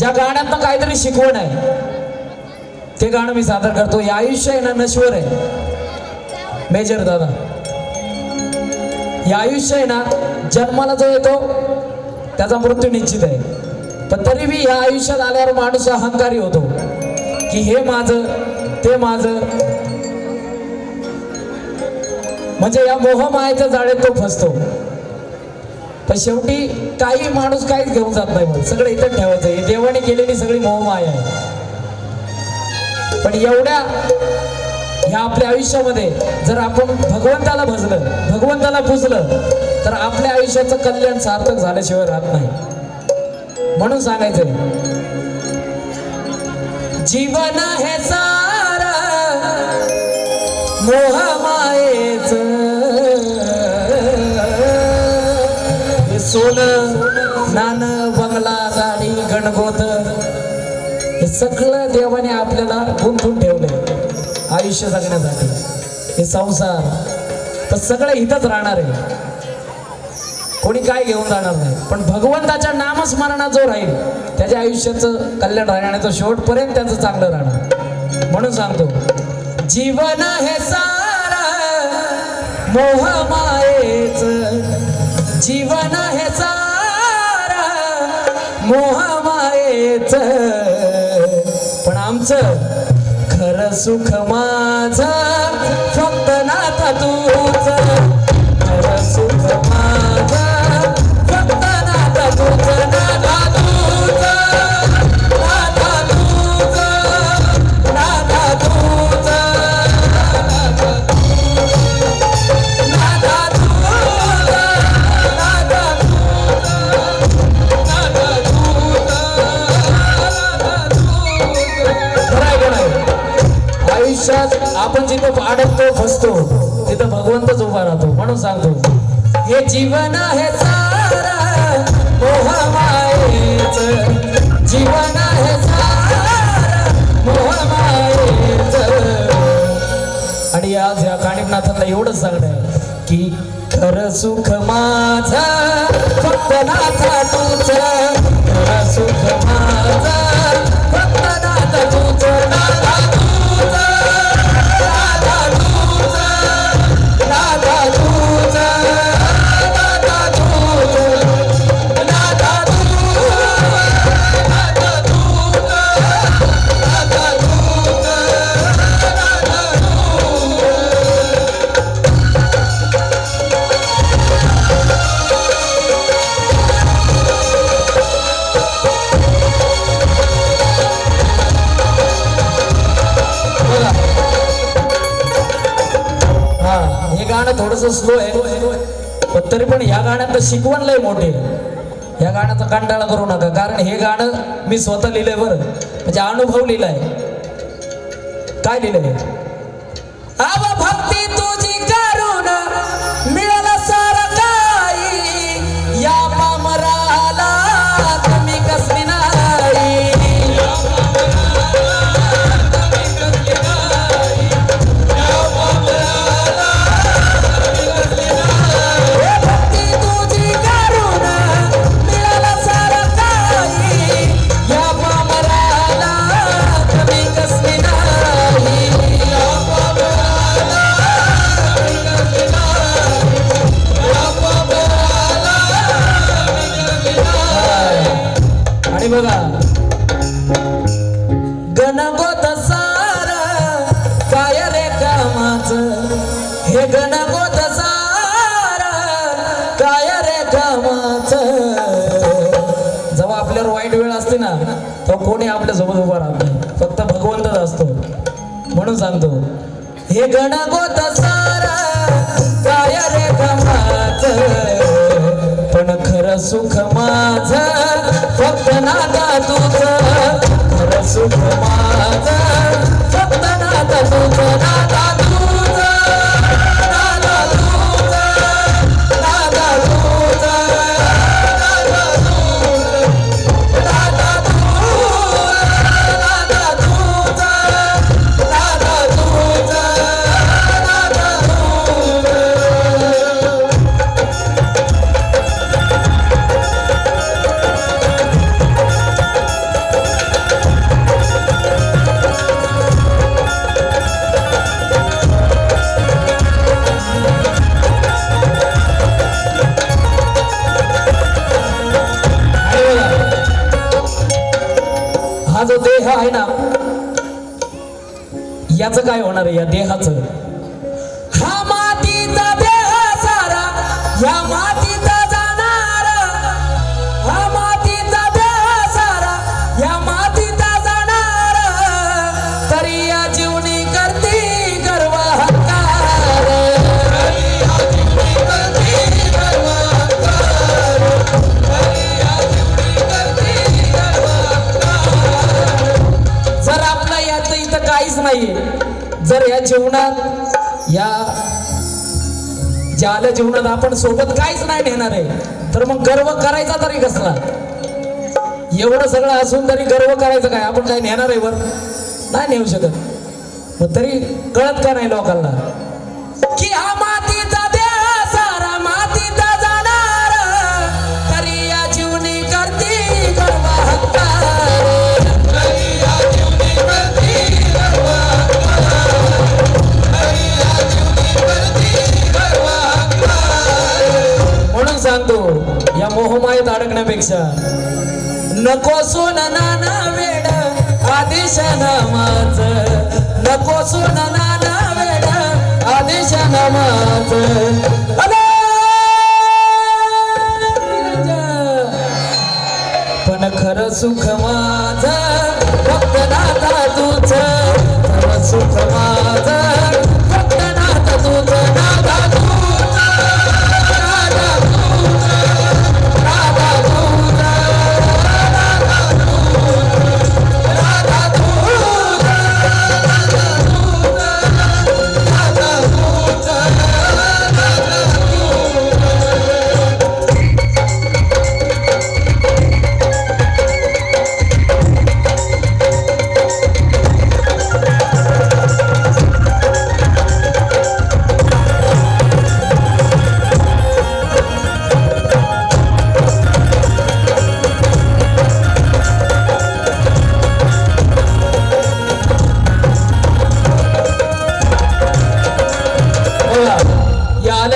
ज्या गाण्यात काहीतरी शिकवण आहे ते गाणं मी सादर करतो. हे आयुष्य आहे ना नश्वर आहे. मेजर दादा. हे आयुष्य आहे ना जन्माला जो येतो त्याचा मृत्यू निश्चित आहे. पण तरी बी या आयुष्यात आल्यावर माणूस अहंकारी होतो. की हे माझं ते माझं. म्हणजे या मोहमायेच्या जाळ्यात तो फसतो. पण शेवटी काही माणूस काहीच घेऊन जात नाही मग सगळं इथं ठेवायचं. हे देवाने केलेली सगळी मोहमाय आहे. पण एवढ्या ह्या आपल्या आयुष्यामध्ये जर आपण भगवंताला भजलं भगवंताला पुजलं तर आपल्या आयुष्याचं कल्याण सार्थक झाल्याशिवाय राहत नाही. म्हणून सांगायचंय जीवन हे सारा मोहमायेचं सोनं नाणं बंगला गाडी गणगोत हे सगळं देवाने आपल्याला गुंतून ठेवलंय आयुष्य जगण्यासाठी. हे संसार तर सगळं इथंच राहणार आहे. कोणी काय घेऊन जाणार नाही. पण भगवंताच्या नामस्मरणात जो राहील त्याच्या आयुष्याचं कल्याण राहणार आणि तो शेवटपर्यंत त्याचं चांगलं राहणार. म्हणून सांगतो जीवन हे सारा मोहमायेच जीवन हे सारा मोहमायेच पण आमचं खरं सुख माझं फक्त नाथ तू. आयुष्यात आपण जिथं अडकतो फसतो तिथं भगवंतच उभा राहतो. म्हणून सांगतो हे जीवन आहे मोहमायेच जीवन आहे मोहमायेच आणि आज या काणिकनाथांना एवढंच सांगणं आहे की खरं सुख माझं फक्त नाथा तुझ गाणं थोडस स्लो आहे. पण तरी पण ह्या गाण्यात शिकवण लय मोठे ह्या गाण्याचा कंटाळा करू नका. कारण हे गाणं मी स्वतः लिहिलंय बरं. म्हणजे अनुभव लिहिलाय. काय लिहिलंय? हे गणगोत सारा काय रे कामाच? जेव्हा आपल्यावर वाईट वेळ असते ना तेव्हा कोणी आपल्यासोबत उभा राहत नाही. फक्त भगवंतच असतो. म्हणून सांगतो हे गणगोत सारा काय रे कामाच? पण खरं सुख माझ फक्त नादा तुझ. खरं सुख माझ फक्त नादा तुझ नादा तुझ. आहे ना? याचं काय होणार आहे? या देहाचं? जीवनात या ज्याला जीवनात आपण सोबत काहीच नाही नेणार आहे. तर मग गर्व करायचा तरी कसला? एवढं सगळं असून तरी गर्व करायचं काय? आपण काय नेणार आहे वर? नाही नेऊ शकत. मग तरी कळत का नाही लोकांना? अडकण्यापेक्षा नको सोन नाना वेड आदेश नामाच नको सोन नाना वेड आदेश नामाच पण खरं सुख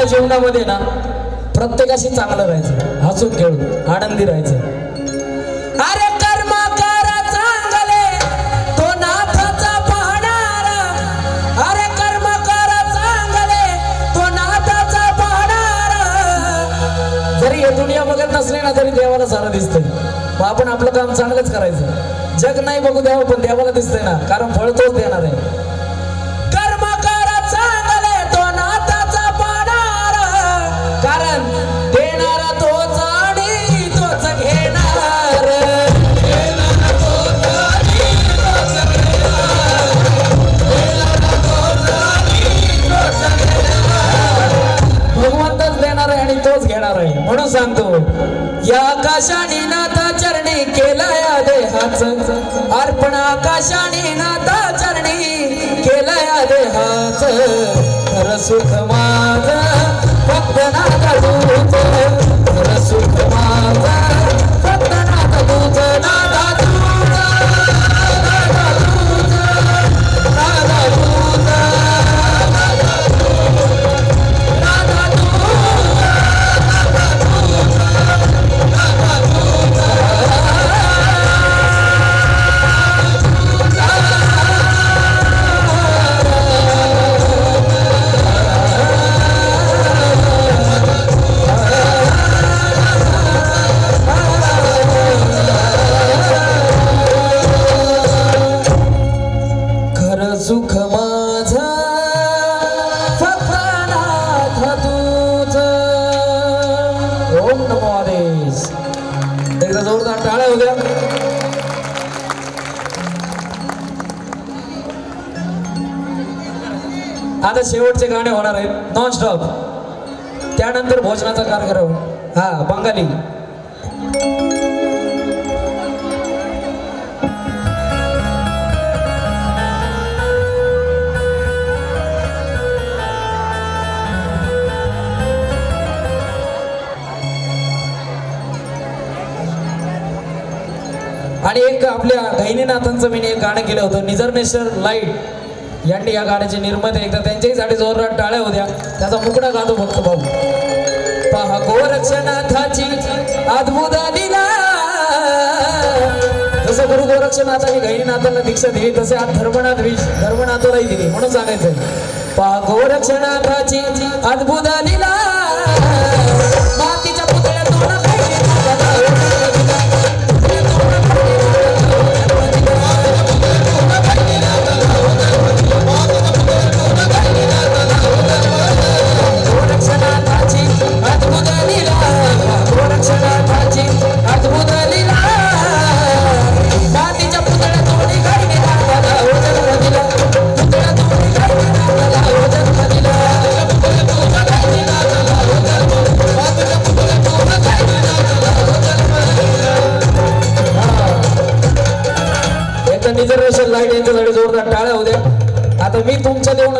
या जीवनामध्ये ना प्रत्येकाशी चांगलं राहायचं. हसून खेळून आनंदी राहायचं. अरे कर्म कर चांगले तो नाथाचा पाहणारा. अरे कर्म कर चांगले तो नाथाचा पाहणारा. जरी हे दुनिया बघत नसले ना तरी देवाला सारं दिसतंय. मग आपण आपलं काम चांगलंच करायचं. जग नाही बघू द्यावं पण देवाला दिसतंय ना. कारण फळ तोच देणार आहे. कारण देणारा तोच आणि तोच घेणार. भगवंतच देणार आहे आणि तोच घेणार आहे. म्हणून सांगतो या आकाशाने नाथा चरणी केला या देहाच. अर्पण आकाशाने नाथा चरणी केला या देहाच. खरं सुख माझ फक्त गाणे होणार आहेत. नॉन स्टॉप त्यानंतर भोजनाचा कार्यक्रम. हा बंगाली. आणि एक आपल्या गहिनीनाथांचं मी एक गाणं केलं होतं. निजरनेश्वर लाइट यांनी या गाण्याचे निर्माते एकदा त्यांच्याही साठी जोरदार टाळ्या होत्या. त्याचा मुकडा गातो फक्त भाऊ. पहा गोरक्षनाथाची अद्भुतानी जसं गुरु गोरक्षनाथाने गैरीनाथांना दीक्षा दिली तसे आज धर्मनाथ विष धर्मनाथोलाही दिली. म्हणून सांगायचं पहा गोरक्षनाथाची अद्भुतानी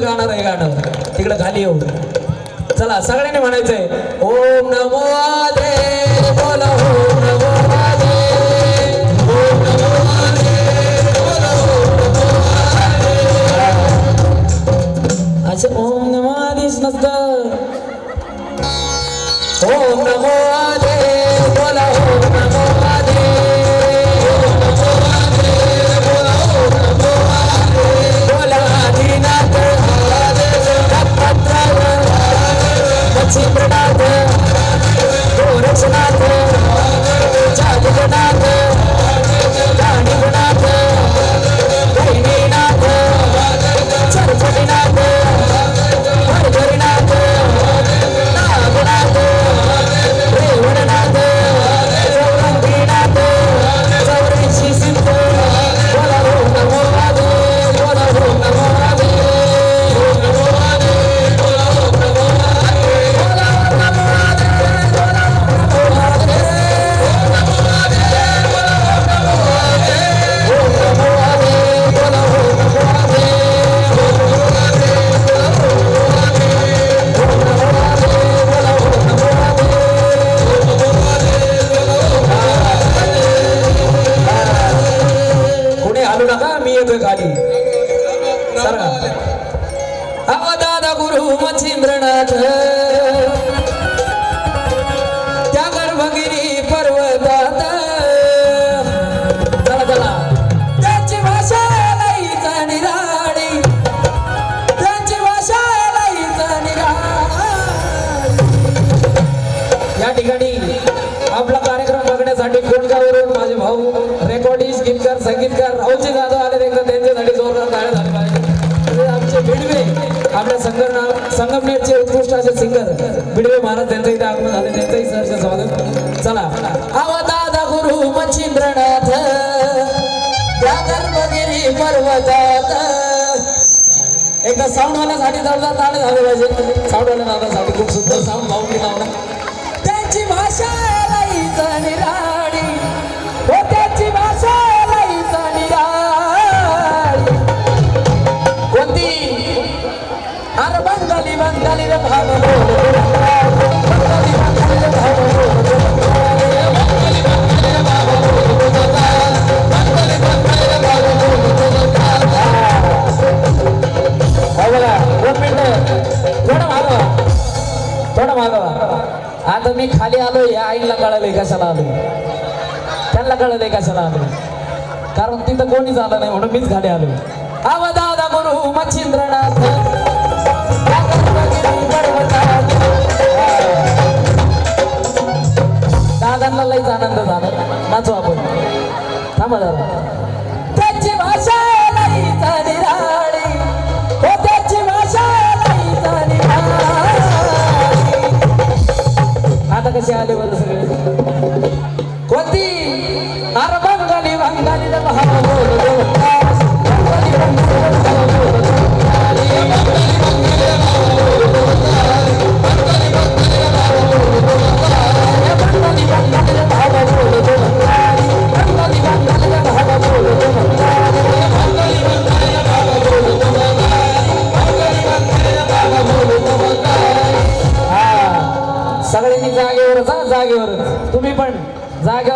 गाणार आहे गाणं. तिकडे खाली येऊ. संगमनेरचे उत्कृष्ट असे सिंगर बिडवे महाराज त्यांचं इथे आगमन झाले त्यांचंही सहर्ष स्वागत. चला. अवतादा गुरु हो मच्छिंद्रनाथ. त्या गर्भगिरी पर्वतात. एकदा साऊंडवाल्यासाठी दडदा ताणे झाले पाहिजे. साऊंडवाल्या दादासाठी खूप सुंदर साऊंड भाऊ की लावणं आता मी खाली आलो या आईला कळालंय कशाला आलो. त्यांना कळलंय कशाला आलो. कारण तिथं कोणीच आलं नाही म्हणून मीच खाली आलो. आव दादा गुरु मच्छिंद्रनाथ. दादांना लईच आनंद झाला. नाचू आपण. थांबा दादा त्याची भाषा हो, आता कसे आले बरं सगळे? कोणती? জায়গা